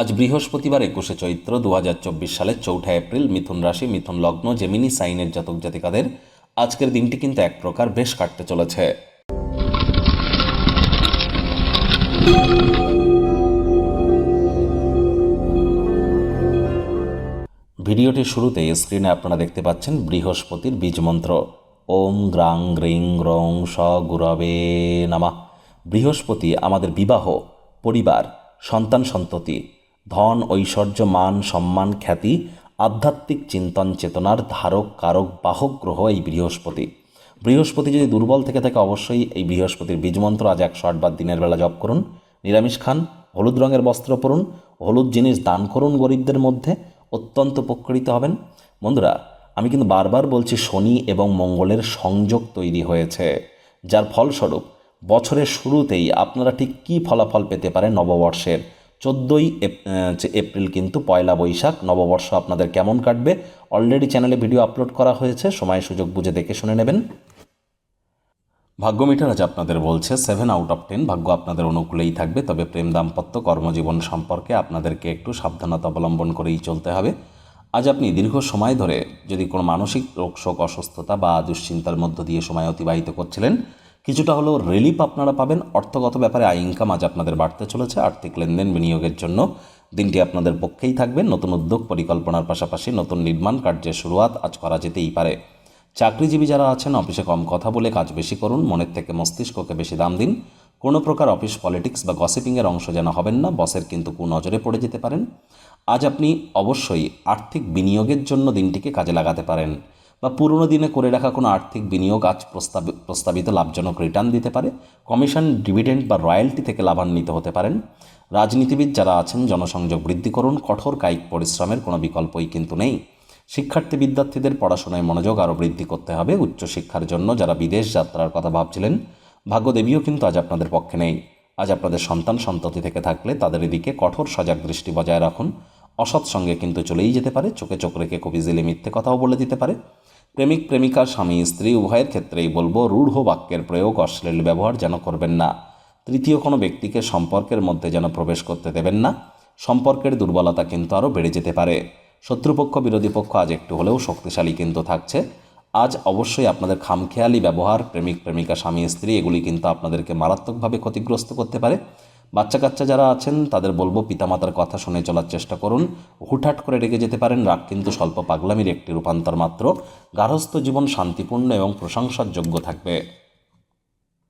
আজ বৃহস্পতিবার একুশে চৈত্র দু সালের চৌঠা এপ্রিল মিথুন রাশি, মিথুন লগ্ন, জেমিনি সাইনের জাতক জাতিকাদের আজকের দিনটি কিন্তু এক প্রকার বেশ কাটতে চলেছে। ভিডিওটির শুরুতে স্ক্রিনে আপনারা দেখতে পাচ্ছেন বৃহস্পতির বীজ মন্ত্র। ওম গ্রাং গ্রিং গ্রং স গুরবে নামা। বৃহস্পতি আমাদের বিবাহ, পরিবার, সন্তান সন্ততি ধন, ঐশ্বর্য, মান, সম্মান, খ্যাতি, আধ্যাত্মিক চিন্তন, চেতনার ধারক, কারক, বাহক গ্রহ এই বৃহস্পতি। বৃহস্পতি যদি দুর্বল থেকে থাকে, অবশ্যই এই বৃহস্পতির বীজমন্ত্র আজ একশো আটবার দিনের বেলা জপ করুন। নিরামিষ খান, হলুদ রঙের বস্ত্র পরুন, হলুদ জিনিস দান করুন গরিবদের মধ্যে, অত্যন্ত উপকৃত হবেন। বন্ধুরা, আমি কিন্তু বারবার বলছি শনি এবং মঙ্গলের সংযোগ তৈরি হয়েছে, যার ফলস্বরূপ বছরের শুরুতেই আপনারা ঠিক কী ফলাফল পেতে পারেন নববর্ষের চোদ্দোই এপ্রিল কিন্তু পয়লা বৈশাখ, নববর্ষ আপনাদের কেমন কাটবে? অলরেডি চ্যানেলে ভিডিও আপলোড করা হয়েছে, সময় সুযোগ বুঝে দেখে শুনে নেবেন। ভাগ্য মিটার আজ আপনাদের বলছে সেভেন আউট অফ টেন ভাগ্য আপনাদের অনুকূলেই থাকবে, তবে প্রেম দাম্পত্য কর্মজীবন সম্পর্কে আপনাদেরকে একটু সাবধানতা অবলম্বন করেই চলতে হবে। আজ আপনি দীর্ঘ সময় ধরে যদি কোনো মানসিক রোগ, শোক, অসুস্থতা বা দুশ্চিন্তার মধ্য দিয়ে সময় অতিবাহিত করছিলেন কিছুটা হলেও রিলিফ আপনারা পাবেন। অর্থগত ব্যাপারে আয় ইনকাম আজ আপনাদের বাড়তে চলেছে। আর্থিক লেনদেন বিনিয়োগের জন্য দিনটি আপনাদের পক্ষেই থাকবে। নতুন উদ্যোগ পরিকল্পনার পাশাপাশি নতুন নির্মাণ কার্যের শুরুয়াত আজ করা যেতেই পারে। চাকরিজীবী যারা আছেন, অফিসে কম কথা বলে কাজ বেশি করুন। মনের থেকে মস্তিষ্ককে বেশি দাম দিন। কোনো প্রকার অফিস পলিটিক্স বা গসিপিংয়ের অংশ যেন হবেন না। বসের কিন্তু কুনজরে পড়ে যেতে পারেন। আজ আপনি অবশ্যই আর্থিক বিনিয়োগের জন্য দিনটিকে কাজে লাগাতে পারেন। বা পুরনো দিনে করে রাখা কোনো আর্থিক বিনিয়োগ আজ প্রস্তাব, প্রস্তাবিত লাভজনক রিটার্ন দিতে পারে। কমিশন ডিভিডেন্ড বা রয়্যালটি থেকে লাভান্বিত হতে পারেন। রাজনীতিবিদ যারা আছেন, জনসংযোগ বৃদ্ধি করুন। কঠোর কায়িক পরিশ্রমের কোনো বিকল্পই কিন্তু নেই। শিক্ষার্থী বিদ্যার্থীদের পড়াশোনায় মনোযোগ আরও বৃদ্ধি করতে হবে। উচ্চশিক্ষার জন্য যারা বিদেশ যাত্রার কথা ভাবছিলেন, ভাগ্যদেবীও কিন্তু আজ আপনাদের পক্ষে নেই। আজ আপনাদের সন্তান সন্ততি থেকে থাকলে তাদের এদিকে কঠোর সজাগ দৃষ্টি বজায় রাখুন। অসৎ সঙ্গে কিন্তু চলেই যেতে পারে। চোখে চোখ রেখে কবি জিলে মিথ্যে কথাও বলে দিতে পারে। প্রেমিক, প্রেমিকা, স্বামী, স্ত্রী, উভয়ের ক্ষেত্রেই বলব, রূঢ় বাক্যের প্রয়োগ অশ্লীল ব্যবহার যেন করবেন না। তৃতীয় কোনো ব্যক্তিকে সম্পর্কের মধ্যে যেন প্রবেশ করতে দেবেন না। সম্পর্কের দুর্বলতা কিন্তু আরও বেড়ে যেতে পারে। শত্রুপক্ষ, বিরোধী পক্ষ আজ একটু হলেও শক্তিশালী কিন্তু থাকছে। আজ অবশ্যই আপনাদের খামখেয়ালি ব্যবহার, প্রেমিক, প্রেমিকা, স্বামী, স্ত্রী, এগুলি কিন্তু আপনাদেরকে মারাত্মকভাবে ক্ষতিগ্রস্ত করতে পারে। বাচ্চা কাচ্চা যারা আছেন, তাদের বলব পিতামাতার কথা শুনে চলার চেষ্টা করুন। হুটহাট করে রেগে যেতে পারেন, রাগ কিন্তু স্বল্প পাগলামির একটি রূপান্তর মাত্র। গার্হস্থ্য জীবন শান্তিপূর্ণ এবং প্রশংসার যোগ্য থাকবে।